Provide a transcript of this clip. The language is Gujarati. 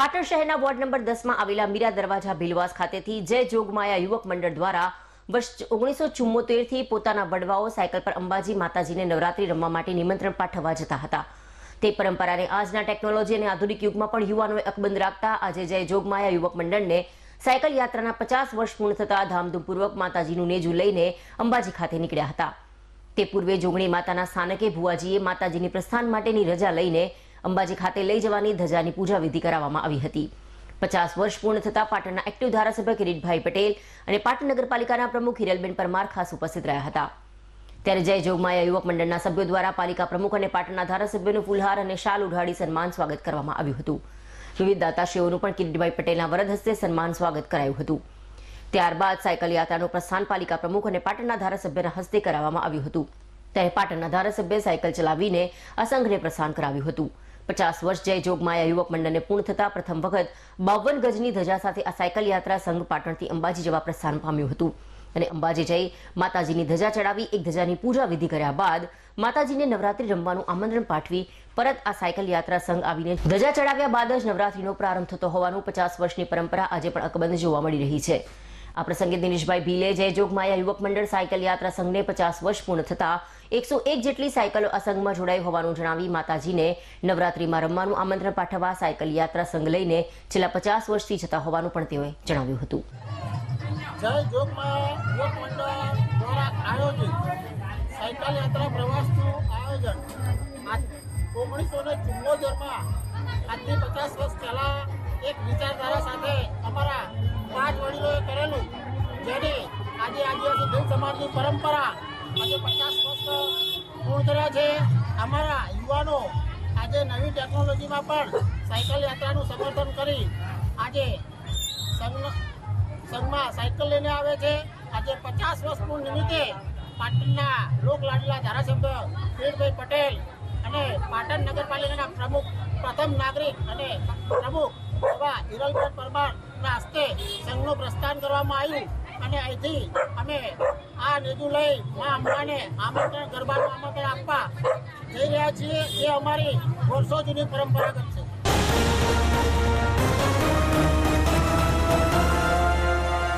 પાટણ શહેરના વોર્ડ નંબર દસમાં આવેલા મીરા દરવાજા ભીલવાસ ખાતેથી જય જોગમાયા યુવક મંડળ દ્વારા વર્ષ ઓગણીસો ચુમ્મોતેરથી પોતાના વડવાઓ સાયકલ પર અંબાજી માતાજીને નવરાત્રી રમવા માટે નિમંત્રણ પાઠવવા જતા હતા. તે પરંપરાને આજના ટેકનોલોજી અને આધુનિક યુગમાં પણ યુવાનોએ અકબંધ રાખતા આજે જય જોગમાયા યુવક મંડળને સાયકલ યાત્રાના પચાસ વર્ષ પૂર્ણ થતા ધામધૂમપૂર્વક માતાજીનું નેજું લઈને અંબાજી ખાતે નીકળ્યા હતા. તે પૂર્વે જોગણી માતાના સ્થાનકે ભુવાજીએ માતાજીની પ્રસ્થાન માટેની રજા લઈને અંબાજી ખાતે લઈ જવાની ધજાની પૂજા વિધિ કરાવવામાં આવી હતી. પચાસ વર્ષ પૂર્ણ થતા પાટણના એક્ટિવ ધારાસભ્ય કિરીટભાઈ પટેલ અને પાટણ નગરપાલિકાના પ્રમુખ હિરલબેન પરમાર ખાસ ઉપસ્થિત રહ્યા હતા. ત્યારે જય જોગમાયા યુવક મંડળના સભ્યો દ્વારા પાલિકા પ્રમુખ અને પાટણના ધારાસભ્યનું ફુલહાર અને શાલ ઉઢાડી સન્માન સ્વાગત કરવામાં આવ્યું હતું. વિવિધ દાતાશ્રીઓનું પણ કિરીટભાઈ પટેલના વરદ હસ્તે સન્માન સ્વાગત કરાયું હતું. ત્યારબાદ સાયકલ યાત્રાનું પ્રસ્થાન પાલિકા પ્રમુખ અને પાટણના ધારાસભ્યના હસ્તે કરાવવામાં આવ્યું હતું. ત્યારે પાટણના ધારાસભ્ય સાયકલ ચલાવીને અસંઘને પ્રસ્થાન કરાવ્યું હતું. પચાસ વર્ષ જય જોગમાયા યુવક મંડળને પૂર્ણ થતા પ્રથમ વખત બાવન ગજની ધજા સાથે આ સાયકલ યાત્રા સંઘ પાટણથી અંબાજી જવા પ્રસ્થાન પામ્યું હતું. અને અંબાજી જઈ માતાજીની ધજા ચડાવી, એક ધજાની પૂજા વિધિ કર્યા બાદ માતાજીને નવરાત્રી રમવાનું આમંત્રણ પાઠવી પરત આ સાયકલ યાત્રા સંઘ આવીને ધજા ચડાવ્યા બાદ જ નવરાત્રીનો પ્રારંભ થતો હોવાનું પચાસ વર્ષની પરંપરા આજે પણ અકબંધ જોવા મળી રહી છે. આ પ્રસંગે દિનેશભાઈ ભીલે, જય જોગમાયા યુવક મંડળ સાયકલ યાત્રા સંઘને પચાસ વર્ષ પૂર્ણ થતા એકસો એક જેટલી સાયકલો આ સંઘમાં જોડાઈ હોવાનું જણાવી માતાજીને નવરાત્રીમાં રમવાનું આમંત્રણ પાઠવવા સાયકલ યાત્રા સંઘ લઈને છેલ્લા પચાસ વર્ષથી જતા હોવાનું પણ તેઓએ જણાવ્યું હતું. ઓગણીસો ને ચુમ્મોતેરમાં આજથી પચાસ વર્ષ પહેલાં એક વિચારધારા જેને આજે આદિવાસી ભીલ સમાજની પરંપરા આજે પચાસ વર્ષ પૂર્ણ કર્યા છે. અમારા યુવાનો આજે નવી ટેકનોલોજીમાં પણ સાયકલ યાત્રાનું સમર્થન કરી આજે સંઘ સંઘમાં સાયકલ લઈને આવે છે. આજે પચાસ વર્ષ પૂર્ણ નિમિત્તે પાટણના લોક લાડલા ધારાસભ્ય પીરભાઈ પટેલ અને પાટણ નગરપાલિકાના પ્રમુખ, પ્રથમ નાગરિક અને પ્રમુખ એવા હિરલભાઈ પરમારના હસ્તે સંઘનું પ્રસ્થાન કરવામાં આવ્યું. અને અહીંથી અમે આ નિધુ લઈ મા અંબાને આમંત્રણ ગરબાનું આમંત્રણ આપવા જઈ રહ્યા છીએ. જે અમારી વર્ષો જૂની પરંપરાગત છે.